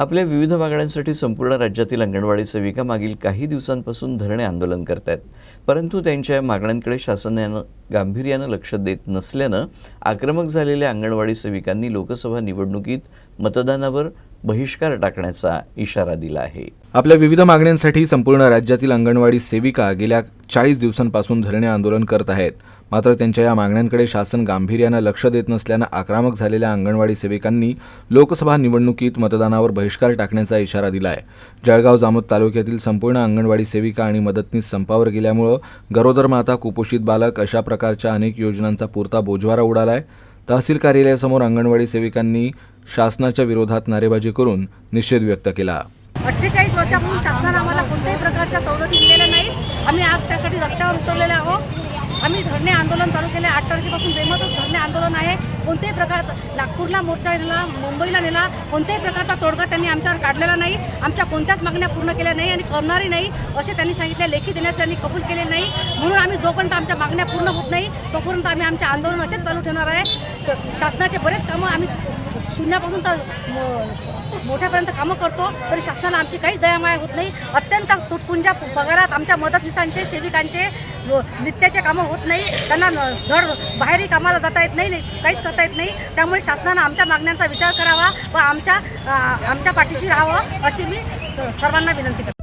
आपल्या विविध मागण्यांसाठी संपूर्ण राज्यातील अंगणवाडी सेविका मागील काही दिवसांपासून धरणे आंदोलन करत आहेत परंतु त्यांच्या मागण्यांकडे शासनानं गांभीर्यानं लक्ष देत नसल्यानं आक्रमक झालेल्या अंगणवाडी सेविकांनी लोकसभा निवडणुकीत मतदानावर बहिष्कार टाकण्याचा इशारा दिला आहे. आपल्या विविध मागण्यांसाठी संपूर्ण राज्यातील अंगणवाडी सेविका गेल्या चाळीस दिवसांपासून धरणे आंदोलन करत आहेत. मात्र त्यांच्या या मागण्यांकडे शासन गांभीर्यानं लक्ष देत नसल्यानं आक्रमक झालेल्या अंगणवाडी सेविकांनी लोकसभा निवडणुकीत मतदानावर बहिष्कार टाकण्याचा इशारा दिला आहे जळगाव जामोद तालुक्यातील संपूर्ण अंगणवाडी सेविका आणि मदतनीस संपावर गेल्यामुळं गरोदर माता कुपोषित बालक अशा प्रकारच्या अनेक योजनांचा पुरता बोजवारा उडाला आहे तहसील कार्यालयासमोर अंगणवाडी सेविकांनी शासनाच्या विरोधात नारेबाजी करून निषेध व्यक्त केला. अठ्ठेचाळीस वर्षापूर्वी शासनानं आम्हाला कोणत्याही प्रकारच्या सवलती दिलेल्या नाही आम्ही आज त्यासाठी रस्त्यावर उतरलेले आहोत. आम्ही धरणे आंदोलन चालू केले. आठ तारखेपासून बेमतच धरणे आंदोलन आहे. कोणत्याही प्रकारचं नागपूरला मोर्चा नेला मुंबईला नेला कोणत्याही प्रकारचा तोडगा त्यांनी आमच्यावर काढलेला नाही. आमच्या कोणत्याच मागण्या पूर्ण केल्या नाही आणि करणारही नाही असे त्यांनी सांगितले. लेखी देण्यास त्यांनी कबूल केले नाही. म्हणून आम्ही जोपर्यंत आमच्या मागण्या पूर्ण होत नाही तोपर्यंत आम्ही आमचे आंदोलन असेच चालू ठेवणार आहे. शासनाचे बरेच कामं आम्ही शून्यापासून तर मोठ्यापर्यंत कामं करतो तरी शासनाला आमची काहीच दयामाया होत नाही. अत्यंत तुटपुंजा पगारात आमच्या मदतनीसांचे सेविकांचे नित्याचे कामं होत नाही. त्यांना धड बाहेरही कामाला जाता येत नाही नाही, काहीच करता येत नाही. त्यामुळे शासनानं आमच्या मागण्यांचा विचार करावा व आमच्या आमच्या पाठीशी राहावं अशी मी सर्वांना विनंती करते.